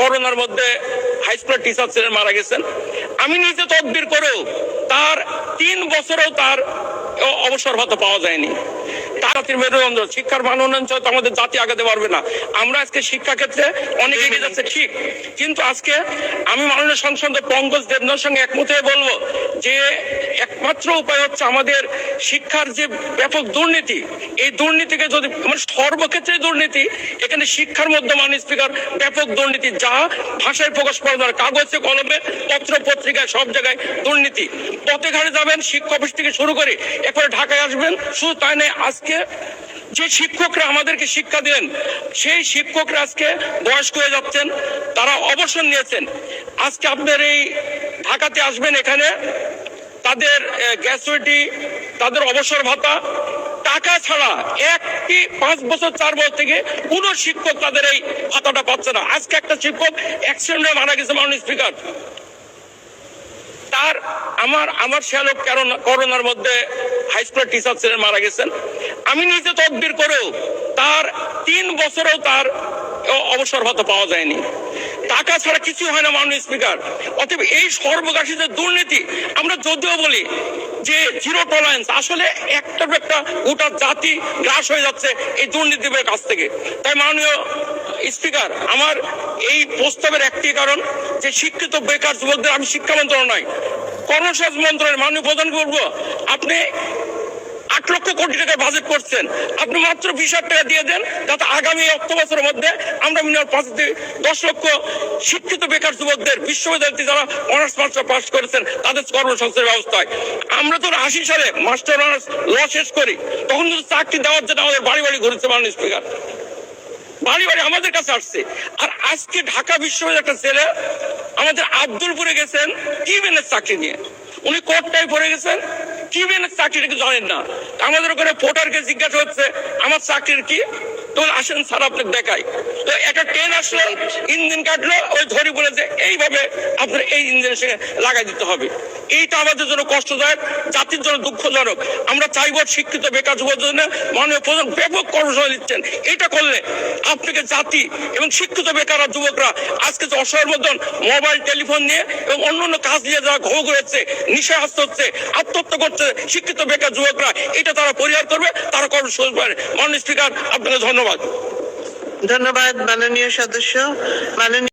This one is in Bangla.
করোনার মধ্যে হাই স্কুলের টিচার মারা গেছেন। আমি নিজে তদবির করেও তার তিন বছরেও তার অবসর ভাতা পাওয়া যায়নি। জাতির মেরুদণ্ড শিক্ষার মান উন্নয়ন তো আমাদের জাতি আগাতে পারবে না। আমরা আজকে শিক্ষা ক্ষেত্রে অনেক এগিয়ে যাচ্ছে, ঠিক। কিন্তু আজকে আমি মাননীয় সংসদ পঙ্কজ দেবনার সঙ্গে একমত হয়ে বলব যে একমাত্র উপায় হচ্ছে আমাদের শিক্ষার যে ব্যাপক দুর্নীতি, এই দুর্নীতিকে যদি মানে সর্বক্ষেত্রে দুর্নীতি, এখানে শিক্ষার মধ্যে মাননীয় স্পিকার ব্যাপক দুর্নীতি, যা ভাষায় প্রকাশ করা দরকার কাগজে, কলমে পত্র পত্রিকায় সব জায়গায় দুর্নীতি। পথে ঘাটে যাবেন শিক্ষা অফিস থেকে শুরু করে এরপরে ঢাকায় আসবেন। শুধু তাই নয়, আজকে যে শিক্ষকরা আমাদেরকে শিক্ষা দিলেন, সেই শিক্ষকরা আজকে বয়স্ক হয়ে যাচ্ছেন, তারা অবসর নিয়েছেন। আজকে আপনার এই ঢাকাতে আসবেন এখানে তাদের গ্যাসুইটি তাদের অবসর ভাতা, টাকা ছাড়া একটি পাঁচ বছর, চার বছর থেকে কোনো শিক্ষক তাদের এই ভাতাটা পাচ্ছে না। আজকে একটা শিক্ষক অ্যাক্সিডেন্টে মারা গেছে মাননীয় স্পিকার তার, আমার আমার শ্যালক করোনা, করোনার মধ্যে হাই স্কুলের টিচার ছিলেন মারা গেছেন। আমি নিজে তদবির করেও তার তিন বছরেও তার অবসর ভাতা পাওয়া যায়নি। টাকা ছাড়া কিছু হয় না মাননীয় স্পিকার। অতএব এই সর্বগাসী যে দুর্নীতি, আমরা যদিও বলি যে জিরো টলারেন্স আসলে একটা একটা গোটা জাতি গ্রাস হয়ে যাচ্ছে এই দুর্নীতির কাছ থেকে। তাই মাননীয় স্পিকার, আমার এই প্রস্তাবের একটি কারণ যে শিক্ষিত বেকার যুবকদের আমি শিক্ষা মন্ত্রণালয় কর্মসংস্থান মন্ত্রণালয় মাননীয় প্রধান করব আপনি আট লক্ষ কোটি টাকা বাজেট করছেন। আপনি মাত্র বিশ হাজার টাকা দিয়ে দেন, যাতে আগামী অর্থ বছরের মধ্যে আমরা মিনিমাম পাঁচ দশ লক্ষ শিক্ষিত বেকার যুবকদের, বিশ্ববিদ্যালয়তে যারা অনার্স মাস্টার পাস করেছেন, তাদের কর্মসংস্থানের ব্যবস্থা হয়। আমরা তো আশি সালে মাস্টার অনার্স ল শেষ করি, তখন কিন্তু চাকরি দেওয়ার জন্য আমাদের বাড়ি বাড়ি ঘুরেছে মাননীয় স্পিকার বাড়ি বাড়ি আমাদের কাছে আসছে। আর আজকে ঢাকা বিশ্ববিদ্যালয়ের একটা ছেলে আমাদের আব্দুলপুরে গেছেন, কি মেনের চাকরি নিয়ে? উনি কোর্টটাই পড়ে গেছেন চাকরিটা কি জানেন না? আমাদের ওখানে ভোটারকে জিজ্ঞাসা হচ্ছে, আমার চাকরির কি? তো আসেন স্যার, আপনাকে দেখাই। তো একটা ট্রেন আসলো, ইঞ্জিন কাটলো, ওই ধরি বলে যে এইভাবে আপনার এই ইঞ্জিনের সঙ্গে লাগাই দিতে হবে। এইটা আমাদের জন্য কষ্টদায়ক, জাতির জন্য দুঃখজনক। আমরা চাইব শিক্ষিত, বেকার যুবকদের জন্য মাননীয় প্রধান ব্যাপক কর্মসূচি দিচ্ছেন এটা করলে আপনাকে জাতি এবং শিক্ষিত, বেকার যুবকরা আজকে যে অসহায়ের মতন মোবাইল, টেলিফোন নিয়ে এবং অন্য অন্য কাজ নিয়ে যারা ঘো ঘুরেছে নিশা আসতে হচ্ছে, আত্মহত্যা করছে শিক্ষিত, বেকার যুবকরা, এটা তারা পরিহার করবে, তারা কর্মসূচি পারে মাননীয় স্পিকার, আপনাকে ধন্যবাদ। ধন্যবাদ, মাননীয় সদস্য। মাননীয়